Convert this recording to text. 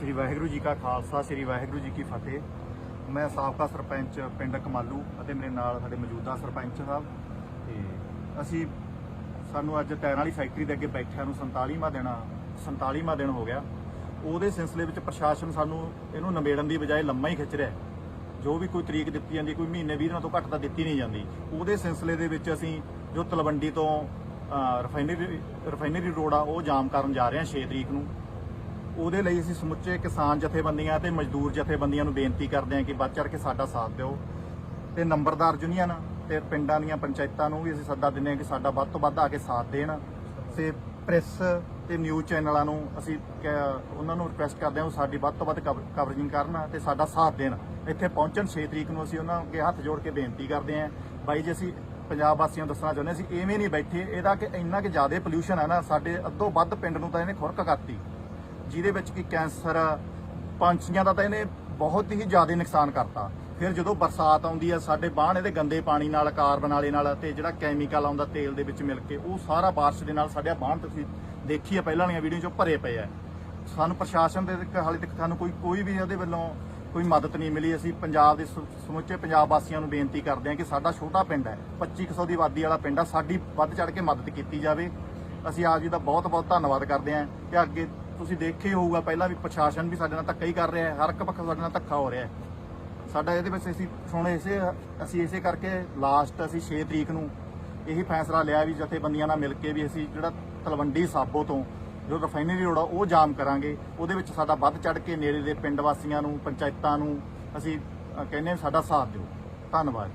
ਸ੍ਰੀ ਵਾਹਿਗੁਰੂ ਜੀ ਕਾ ਖਾਲਸਾ ਸ੍ਰੀ ਵਾਹਿਗੁਰੂ ਜੀ ਕੀ ਫਤਿਹ। ਮੈਂ ਸਾਬਕਾ ਸਰਪੰਚ ਪਿੰਡ ਕਮਾਲੂ ਅਤੇ ਮੇਰੇ ਨਾਲ ਸਾਡੇ ਮੌਜੂਦਾ ਸਰਪੰਚ ਸਾਹਿਬ। ਤੇ ਅਸੀਂ ਸਾਨੂੰ ਅੱਜ ਟਾਇਰਾਂ ਵਾਲੀ ਫੈਕਟਰੀ ਦੇ ਅੱਗੇ ਬੈਠਿਆਂ ਨੂੰ 47ਵਾਂ ਦਿਨ 47ਵਾਂ ਦਿਨ ਹੋ ਗਿਆ। ਉਹਦੇ ਸਿਲਸਿਲੇ ਵਿੱਚ ਪ੍ਰਸ਼ਾਸਨ ਸਾਨੂੰ ਇਹਨੂੰ ਨਿਬੇੜਨ ਦੀ ਬਜਾਏ ਲੰਮਾ ਹੀ ਖਿੱਚ ਰਿਹਾ। ਜੋ ਵੀ ਕੋਈ ਤਰੀਕ ਦਿੱਤੀ ਜਾਂਦੀ ਕੋਈ ਮਹੀਨੇ 20 ਦਿਨਾਂ ਤੋਂ ਘੱਟ ਤਾਂ ਦਿੱਤੀ ਨਹੀਂ ਜਾਂਦੀ। ਉਹਦੇ ਸਿਲਸਿਲੇ ਦੇ ਵਿੱਚ ਅਸੀਂ ਜੋ ਤਲਵੰਡੀ ਤੋਂ ਅ, ਰਿਫਾਈਨਰੀ ਰਿਫਾਈਨਰੀ ਰੋਡ ਆ ਉਹ ਜਾਮ ਕਰਨ ਜਾ ਰਹੇ ਹਾਂ 6 ਤਰੀਕ ਨੂੰ। ਉਹਦੇ ਲਈ ਅਸੀਂ ਸਮੁੱਚੇ ਕਿਸਾਨ ਜਥੇਬੰਦੀਆਂ ਤੇ ਮਜ਼ਦੂਰ ਜਥੇਬੰਦੀਆਂ ਨੂੰ ਬੇਨਤੀ ਕਰਦੇ ਹਾਂ ਕਿ ਵੱਧ ਚੜ੍ਹ ਕੇ ਸਾਡਾ ਸਾਥ ਦਿਓ। ਤੇ ਨੰਬਰਦਾਰ ਯੂਨੀਅਨ ਤੇ ਪਿੰਡਾਂ ਦੀਆਂ ਪੰਚਾਇਤਾਂ ਨੂੰ ਵੀ ਅਸੀਂ ਸੱਦਾ ਦਿੰਦੇ ਹਾਂ ਕਿ ਸਾਡਾ ਵੱਧ ਤੋਂ ਵੱਧ ਆ ਕੇ ਸਾਥ ਦੇਣ। ਤੇ ਪ੍ਰੈਸ ਤੇ ਨਿਊਜ਼ ਚੈਨਲਾਂ ਨੂੰ ਅਸੀਂ ਕ- ਉਹਨਾਂ ਨੂੰ ਰਿਕੁਐਸਟ ਕਰਦੇ ਹਾਂ ਉਹ ਸਾਡੀ ਵੱਧ ਤੋਂ ਵੱਧ ਕਵ- ਕਵਰਿੰਗ ਕਰਨ ਤੇ ਸਾਡਾ ਸਾਥ ਦੇਣ। ਇੱਥੇ ਪਹੁੰਚਣ 6 ਤਰੀਕ ਨੂੰ ਅਸੀਂ ਉਹਨਾਂ ਅੱਗੇ ਹੱਥ ਜੋੜ ਕੇ ਬੇਨਤੀ ਕਰਦੇ ਹਾਂ। ਬਾਈ ਜੀ, ਅਸੀਂ ਪੰਜਾਬ ਵਾਸੀਆਂ ਨੂੰ ਦੱਸਣਾ ਚਾਹੁੰਦੇ ਹਾਂ, ਅਸੀਂ ਐਵੇਂ ਨਹੀਂ ਬੈਠੇ, ਇਹਦਾ ਕਿ ਇੰਨਾ ਕਿ ਜ਼ਿਆਦਾ ਪੋਲਿਊਸ਼ਨ ਹੈ ਨਾ, ਸਾਡੇ ਅੱਧੋ ਵੱਧ ਪਿੰਡ ਨੂੰ ਤਾਂ ਇਹਨੇ ਖੁਰਕ ਕਰਤੀ। ਜਿਹਦੇ ਵਿੱਚ ਕਿ ਕੈਂਸਰ ਪੰਛੀਆਂ ਦਾ ਤਾਂ ਇਹਨੇ ਬਹੁਤ ਹੀ ਜ਼ਿਆਦਾ ਨੁਕਸਾਨ ਕਰਤਾ। ਫਿਰ ਜਦੋਂ ਬਰਸਾਤ ਆਉਂਦੀ ਹੈ ਸਾਡੇ ਬਾਣ ਇਹਦੇ ਗੰਦੇ ਪਾਣੀ ਨਾਲ, ਕਾਰਬਨ ਵਾਲੇ ਨਾਲ ਤੇ ਜਿਹੜਾ ਕੈਮੀਕਲ ਆਉਂਦਾ ਤੇਲ ਦੇ ਵਿੱਚ ਮਿਲ ਕੇ, ਉਹ ਸਾਰਾ ਬਾਰਿਸ਼ ਦੇ ਨਾਲ ਸਾਡੇ ਬਾਣ ਤੁਸੀਂ ਦੇਖੀ ਹੈ ਪਹਿਲਾਂ ਵਾਲੀਆਂ ਵੀਡੀਓ 'ਚ ਭਰੇ ਪਏ ਆ। ਸਾਨੂੰ ਪ੍ਰਸ਼ਾਸਨ ਦੇ ਹਾਲੇ ਤੱਕ ਸਾਨੂੰ ਕੋਈ ਕੋਈ ਵੀ ਇਹਦੇ ਵੱਲੋਂ ਕੋਈ ਮਦਦ ਨਹੀਂ ਮਿਲੀ। ਅਸੀਂ ਪੰਜਾਬ ਦੇ ਸਮੁੱਚੇ ਪੰਜਾਬ ਵਾਸੀਆਂ ਨੂੰ ਬੇਨਤੀ ਕਰਦੇ ਹਾਂ ਕਿ ਸਾਡਾ ਛੋਟਾ ਪਿੰਡ ਹੈ 2500 ਦੀ ਆਬਾਦੀ ਵਾਲਾ ਪਿੰਡ ਆ, ਸਾਡੀ ਵੱਧ ਚੜ ਕੇ ਮਦਦ ਕੀਤੀ ਜਾਵੇ। ਅਸੀਂ ਆਪ ਜੀ ਦਾ ਬਹੁਤ ਬਹੁਤ ਧੰਨਵਾਦ ਕਰਦੇ ਹਾਂ ਕਿ ਅੱਗੇ ਤੁਸੀਂ ਦੇਖਿਆ ਹੋਊਗਾ, ਪਹਿਲਾਂ ਵੀ ਪ੍ਰਸ਼ਾਸਨ ਵੀ ਸਾਡੇ ਨਾਲ ਧੱਕਾ ਹੀ ਕਰ ਰਿਹਾ ਹੈ। ਹਰ ਇੱਕ ਪੱਖ ਸਾਡੇ ਨਾਲ ਧੱਕਾ ਹੋ ਰਿਹਾ ਹੈ। ਸਾਡਾ ਇਹਦੇ ਵਿੱਚ ਅਸੀਂ ਹੁਣ ਇਸੇ, ਅਸੀਂ ਇਸੇ ਕਰਕੇ ਲਾਸਟ ਅਸੀਂ 6 ਤਰੀਕ ਨੂੰ ਇਹੀ ਫੈਸਲਾ ਲਿਆ ਵੀ ਜਥੇਬੰਦੀਆਂ ਨਾਲ ਮਿਲ ਕੇ ਵੀ ਅਸੀਂ ਜਿਹੜਾ ਤਲਵੰਡੀ ਸਾਬੋ ਤੋਂ ਜੋ ਰਿਫਾਈਨਰੀ ਰੋਡ ਆ, ਉਹ ਜਾਮ ਕਰਾਂਗੇ। ਉਹਦੇ ਵਿੱਚ ਸਾਡਾ ਵੱਧ ਚੜ ਕੇ ਨੇੜੇ ਦੇ ਪਿੰਡ ਵਾਸੀਆਂ ਨੂੰ, ਪੰਚਾਇਤਾਂ ਨੂੰ ਅਸੀਂ ਕਹਿੰਦੇ ਹਾਂ ਸਾਡਾ ਸਾਥ ਦਿਓ। ਧੰਨਵਾਦ।